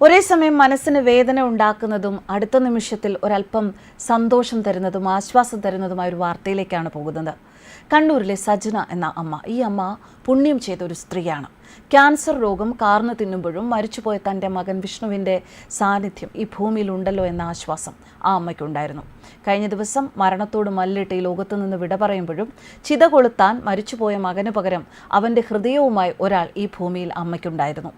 ഒരേ സമയം മനസ്സിന് വേദന ഉണ്ടാക്കുന്നതും അടുത്ത നിമിഷത്തിൽ ഒരല്പം സന്തോഷം തരുന്നതും ആശ്വാസം തരുന്നതുമായ ഒരു വാർത്തയിലേക്കാണ് പോകുന്നത്. കണ്ണൂരിലെ സജന എന്ന അമ്മ ഈ അമ്മ പുണ്യം ചെയ്ത ഒരു സ്ത്രീയാണ്. ക്യാൻസർ രോഗം കാർന്നു തിന്നുമ്പോഴും മരിച്ചുപോയ തന്റെ മകൻ വിഷ്ണുവിന്റെ സാന്നിധ്യം ഈ ഭൂമിയിൽ ഉണ്ടല്ലോ എന്ന ആശ്വാസം ആ അമ്മയ്ക്കുണ്ടായിരുന്നു. കഴിഞ്ഞ ദിവസം മരണത്തോട് മല്ലിട്ട് ഈ ലോകത്തു നിന്ന് വിട പറയുമ്പോഴും ചിത കൊളുത്താൻ മരിച്ചുപോയ മകന് പകരം അവന്റെ ഹൃദയവുമായി ഒരാൾ ഈ ഭൂമിയിൽ അമ്മയ്ക്കുണ്ടായിരുന്നു.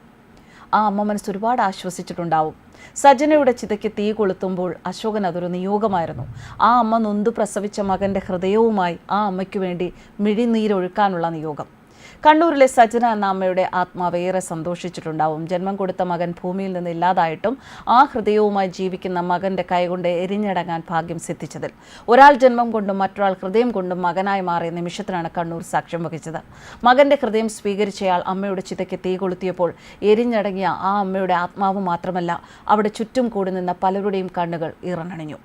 ആ അമ്മ മനസ്സ് ഒരുപാട് ആശ്വസിച്ചിട്ടുണ്ടാവും. സജനയുടെ ചിതയ്ക്ക് തീ കൊളുത്തുമ്പോൾ അശോകൻ അതൊരു നിയോഗമായിരുന്നു. ആ അമ്മ നൊന്തു പ്രസവിച്ച മകന്റെ ഹൃദയവുമായി ആ അമ്മയ്ക്ക് വേണ്ടി മിഴിനീരൊഴുക്കാനുള്ള നിയോഗം. കണ്ണൂരിലെ സജന എന്ന അമ്മയുടെ ആത്മാവ് ഏറെ സന്തോഷിച്ചിട്ടുണ്ടാവും. ജന്മം കൊടുത്ത മകൻ ഭൂമിയിൽ നിന്ന് ഇല്ലാതായിട്ടും ആ ഹൃദയവുമായി ജീവിക്കുന്ന മകന്റെ കൈകൊണ്ട് എരിഞ്ഞടങ്ങാൻ ഭാഗ്യം സിദ്ധിച്ചതിൽ. ഒരാൾ ജന്മം കൊണ്ടും മറ്റൊരാൾ ഹൃദയം കൊണ്ടും മകനായി മാറിയ നിമിഷത്തിനാണ് കണ്ണൂർ സാക്ഷ്യം വഹിച്ചത്. മകന്റെ ഹൃദയം സ്വീകരിച്ചയാൾ അമ്മയുടെ ചിതയ്ക്ക് തീ കൊളുത്തിയപ്പോൾ എരിഞ്ഞടങ്ങിയ ആ അമ്മയുടെ ആത്മാവ് മാത്രമല്ല അവിടെ ചുറ്റും കൂടി നിന്ന പലരുടെയും കണ്ണുകൾ ഇറണണിഞ്ഞു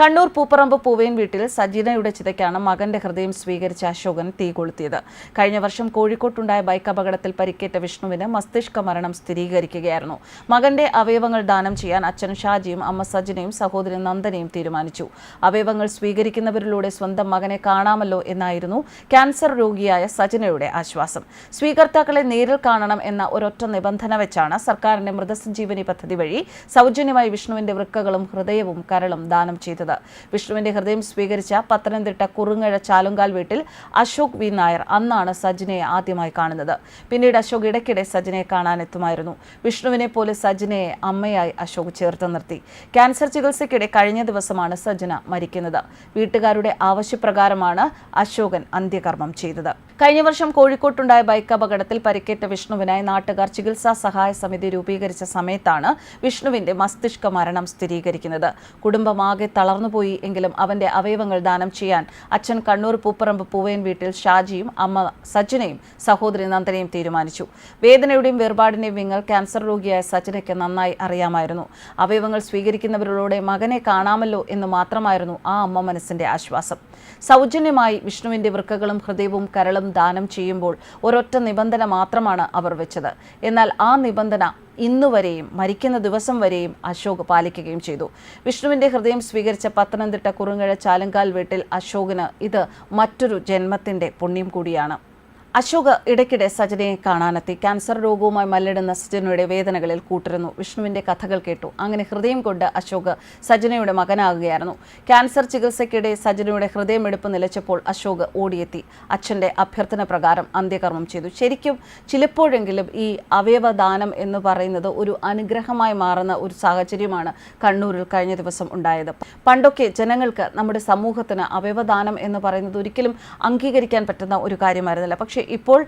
കണ്ണൂർ പൂപ്പറമ്പ് പൂവേൻ വീട്ടിൽ സജീനയുടെ ചിതയ്ക്കാണ് മകന്റെ ഹൃദയം സ്വീകരിച്ച അശോകൻ തീ കൊളുത്തിയത്. കഴിഞ്ഞ വർഷം കോഴിക്കോട്ടുണ്ടായ ബൈക്ക് അപകടത്തിൽ പരിക്കേറ്റ വിഷ്ണുവിന് മസ്തിഷ്ക മരണം സ്ഥിരീകരിക്കുകയായിരുന്നു. മകന്റെ അവയവങ്ങൾ ദാനം ചെയ്യാൻ അച്ഛൻ ഷാജിയും അമ്മ സജിനയും സഹോദരി നന്ദനയും തീരുമാനിച്ചു. അവയവങ്ങൾ സ്വീകരിക്കുന്നവരിലൂടെ സ്വന്തം മകനെ കാണാമല്ലോ എന്നായിരുന്നു ക്യാൻസർ രോഗിയായ സജിനയുടെ ആശ്വാസം. സ്വീകർത്താക്കളെ നേരിൽ കാണണം എന്ന ഒരൊറ്റ നിബന്ധന വെച്ചാണ് സർക്കാരിന്റെ മൃതസഞ്ജീവനി പദ്ധതി വഴി സൗജന്യമായി വിഷ്ണുവിന്റെ വൃക്കകളും ഹൃദയവും കരളും ദാനം ചെയ്തത്. വിഷ്ണുവിന്റെ ഹൃദയം സ്വീകരിച്ച പത്തനംതിട്ട കുറുങ്ങഴ ചാലുങ്കാൽ വീട്ടിൽ അശോക് വി. നായർ അന്നാണ് സജിനയെ ആദ്യമായി കാണുന്നത്. പിന്നീട് അശോക് ഇടയ്ക്കിടെ സജിനയെ കാണാനെത്തുമായിരുന്നു. വിഷ്ണുവിനെ പോലെ സജിനയെ അമ്മയായി അശോക് ചേർത്ത് നിർത്തി. ക്യാൻസർ ചികിത്സയ്ക്കിടെ കഴിഞ്ഞ ദിവസമാണ് സജന മരിക്കുന്നത്. വീട്ടുകാരുടെ ആവശ്യപ്രകാരമാണ് അശോകൻ അന്ത്യകർമ്മം ചെയ്തത്. കഴിഞ്ഞ വർഷം കോഴിക്കോട്ടുണ്ടായ ബൈക്ക് അപകടത്തിൽ പരിക്കേറ്റ വിഷ്ണുവിനായി നാട്ടുകാർ ചികിത്സാ സഹായ സമിതി രൂപീകരിച്ച സമയത്താണ് വിഷ്ണുവിന്റെ മസ്തിഷ്ക മരണം സ്ഥിരീകരിക്കുന്നത്. കുടുംബമാകെ തളർന്നുപോയി എങ്കിലും അവന്റെ അവയവങ്ങൾ ദാനം ചെയ്യാൻ അച്ഛൻ കണ്ണൂർ പൂപ്പറമ്പ് പൂവേൻ വീട്ടിൽ ഷാജിയും അമ്മ സജിനയും സഹോദരി നന്ദനയും തീരുമാനിച്ചു. വേദനയുടെയും വേർപാടിന്റെയും വിങ്ങൾ ക്യാൻസർ രോഗിയായ സജിനയ്ക്ക് നന്നായി അറിയാമായിരുന്നു. അവയവങ്ങൾ സ്വീകരിക്കുന്നവരിലൂടെ മകനെ കാണാമല്ലോ എന്ന് മാത്രമായിരുന്നു ആ അമ്മ മനസ്സിന്റെ ആശ്വാസം. സൗജന്യമായി വിഷ്ണുവിന്റെ വൃക്കകളും ഹൃദയവും കരളും ദാനം ചെയ്യുമ്പോൾ ഒരൊറ്റ നിബന്ധന മാത്രമാണ് അവർ വെച്ചത്. എന്നാൽ ആ നിബന്ധന ഇന്നുവരെയും മരിക്കുന്ന ദിവസം വരെയും അശോക് പാലിക്കുകയും ചെയ്തു. വിഷ്ണുവിന്റെ ഹൃദയം സ്വീകരിച്ച പത്തനംതിട്ട കുറുങ്ങഴ ചാലങ്കാൽ വീട്ടിൽ അശോകിന് ഇത് മറ്റൊരു ജന്മത്തിന്റെ പുണ്യം കൂടിയാണ്. അശോക് ഇടയ്ക്കിടെ സജനയെ കാണാനെത്തി. ക്യാൻസർ രോഗവുമായി മല്ലിടുന്ന സജനയുടെ വേദനകളിൽ കൂട്ടിരുന്നു. വിഷ്ണുവിന്റെ കഥകൾ കേട്ടു. അങ്ങനെ ഹൃദയം കൊണ്ട് അശോക് സജനയുടെ മകനാകുകയായിരുന്നു. ക്യാൻസർ ചികിത്സയ്ക്കിടെ സജനയുടെ ഹൃദയമെടുപ്പ് നിലച്ചപ്പോൾ അശോക് ഓടിയെത്തി. അച്ഛന്റെ അഭ്യർത്ഥന പ്രകാരം അന്ത്യകർമ്മം ചെയ്തു. ശരിക്കും ചിലപ്പോഴെങ്കിലും ഈ അവയവദാനം എന്ന് പറയുന്നത് ഒരു അനുഗ്രഹമായി മാറുന്ന ഒരു സാഹചര്യമാണ് കണ്ണൂരിൽ കഴിഞ്ഞ ദിവസം ഉണ്ടായത്. പണ്ടൊക്കെ ജനങ്ങൾക്ക് നമ്മുടെ സമൂഹത്തിന് അവയവദാനം എന്ന് പറയുന്നത് ഒരിക്കലും അംഗീകരിക്കാൻ പറ്റുന്ന ഒരു കാര്യമായിരുന്നില്ല. പക്ഷേ ഇപ്പോൾ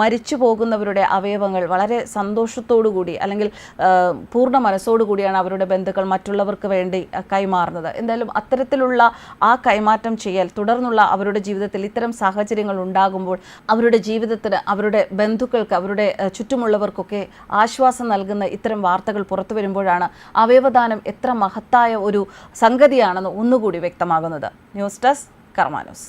മരിച്ചു പോകുന്നവരുടെ അവയവങ്ങൾ വളരെ സന്തോഷത്തോടുകൂടി അല്ലെങ്കിൽ പൂർണ മനസ്സോടുകൂടിയാണ് അവരുടെ ബന്ധുക്കൾ മറ്റുള്ളവർക്ക് വേണ്ടി കൈമാറുന്നത്. എന്തായാലും അത്തരത്തിലുള്ള ആ കൈമാറ്റം ചെയ്യൽ തുടർന്നുള്ള അവരുടെ ജീവിതത്തിൽ ഇത്തരം സാഹചര്യങ്ങൾ ഉണ്ടാകുമ്പോൾ അവരുടെ ജീവിതത്തിന് അവരുടെ ബന്ധുക്കൾക്ക് അവരുടെ ചുറ്റുമുള്ളവർക്കൊക്കെ ആശ്വാസം നൽകുന്ന ഇത്തരം വാർത്തകൾ പുറത്തു വരുമ്പോഴാണ് അവയവദാനം എത്ര മഹത്തായ ഒരു സംഗതിയാണെന്ന് ഒന്നുകൂടി വ്യക്തമാകുന്നത്. News desk കർമാനൂസ്.